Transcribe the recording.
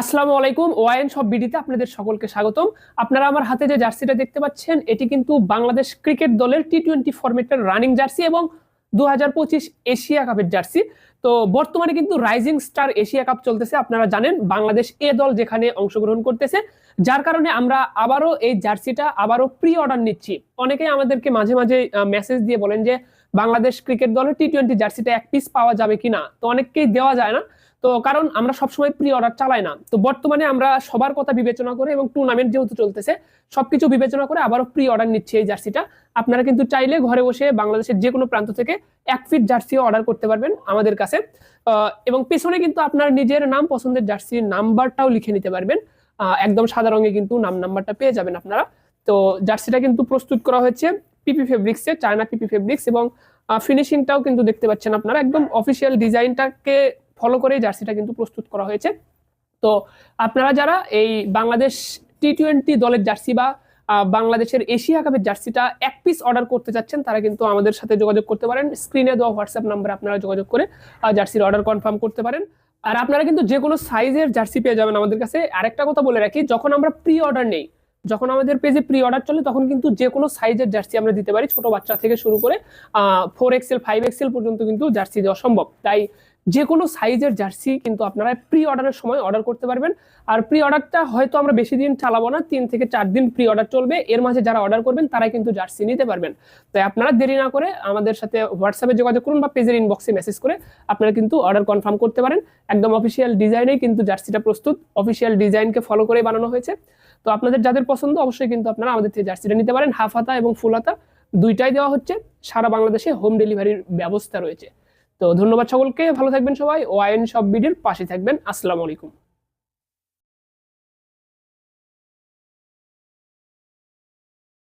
আসসালামু আলাইকুম, ওয়াইন সব বিডিতে আপনাদের সকলকে স্বাগতম। আপনারা আমার হাতে যে জার্সিটা দেখতে পাচ্ছেন, এটি কিন্তু বাংলাদেশ ক্রিকেট দলের টি টোয়েন্টি ফরম্যাটের রানিং জার্সি এবং দু হাজার পঁচিশ এশিয়া কাপের জার্সি। তো বর্তমানে কিন্তু রাইজিং স্টার এশিয়া কাপ চলতেছে, আপনারা জানেন। বাংলাদেশ এ দল যেখানে অংশগ্রহণ করতেছে, যার কারণে আমরা আবারও এই জার্সিটা আবারও প্রি অর্ডার নিচ্ছি। অনেকেই আমাদেরকে মাঝে মাঝে মেসেজ দিয়ে বলেন যে, বাংলাদেশ ক্রিকেট দলের টি টোয়েন্টি জার্সিটা এক পিস পাওয়া যাবে কিনা? তো অনেককেই দেওয়া যায় না। তো কারণ আমরা সবসময় প্রি অর্ডার চালাই না। তো বর্তমানে আমরা সবার কথা বিবেচনা করে এবং টুর্নামেন্ট যেহেতু চলতেছে, সবকিছু বিবেচনা করে আবারও প্রি অর্ডার নিচ্ছি এই জার্সিটা। আপনারা কিন্তু চাইলে ঘরে বসে বাংলাদেশের যে কোনো প্রান্ত থেকে এক ফিট জার্সিও অর্ডার করতে পারবেন আমাদের কাছে। এবং পেছনে কিন্তু আপনার নিজের নাম, পছন্দের জার্সির নাম্বারটাও লিখে নিতে পারবেন। একদম সাদা রঙে কিন্তু নাম নাম্বারটা পেয়ে যাবেন আপনারা। তো জার্সিটা কিন্তু প্রস্তুত করা হয়েছে পিপি ফেব্রিক্সে চায়না পিপি ফেব্রিক্স এবং ফিনিশিংটাও কিন্তু দেখতে পাচ্ছেন আপনারা। একদম অফিসিয়াল ডিজাইনটাকে ফলো করে জার্সিটা কিন্তু প্রস্তুত করা হয়েছে। তো আপনারা যারা এই বাংলাদেশ টি টোয়েন্টি দলের জার্সি বা বাংলাদেশের এশিয়া কাপের জার্সিটা এক পিস অর্ডার করতে চাচ্ছেন, তারা কিন্তু আমাদের সাথে যোগাযোগ করতে পারেন। স্ক্রিনে দেওয়া হোয়াটসঅ্যাপ নাম্বারে আপনারা যোগাযোগ করে জার্সির অর্ডার কনফার্ম করতে পারেন। আর আপনারা কিন্তু যে কোনো সাইজের জার্সি পেয়ে যাবেন আমাদের কাছে। আরেকটা কথা বলে রাখি, যখন আমরা প্রি অর্ডার নেই, যখন আমাদের পেজে প্রি অর্ডার চলে, তখন কিন্তু যে কোনো সাইজের জার্সি আমরা দিতে পারি, ছোট বাচ্চা থেকে শুরু করে ফোর এক্সেল ফাইভ এক্সেল পর্যন্ত কিন্তু জার্সি দেওয়া সম্ভব। তাই যে কোনো সাইজের জার্সি কিন্তু আপনারা প্রি অর্ডারের সময় অর্ডার করতে পারবেন। আর প্রি অর্ডারটা হয়তো আমরা বেশি দিন চালাবো না, তিন থেকে চার দিন প্রি অর্ডার চলবে। এর মাঝে যারা অর্ডার করবেন, তারাই কিন্তু জার্সি নিতে পারবেন। তাই আপনারা দেরি না করে আমাদের সাথে হোয়াটসঅ্যাপে যোগাযোগ করুন বা পেজের ইনবক্সে মেসেজ করে আপনারা কিন্তু অর্ডার কনফার্ম করতে পারেন। একদম অফিসিয়াল ডিজাইনেই কিন্তু জার্সিটা প্রস্তুত। অফিসিয়াল ডিজাইনকে ফলো করে বানানো হয়েছে। তো আপনাদের যাদের পছন্দ, অবশ্যই কিন্তু আপনারা আমাদের থেকে জার্সিটা নিতে পারেন। হাফ হাতা এবং ফুল হাতা, দুইটাই দেওয়া হচ্ছে। সারা বাংলাদেশে হোম ডেলিভারির ব্যবস্থা রয়েছে। তো ধন্যবাদ সকলকে ভালো থাকবেন সবাই ওয়াইন সব বিডির পাশে থাকবেন আসসালামু আলাইকুম।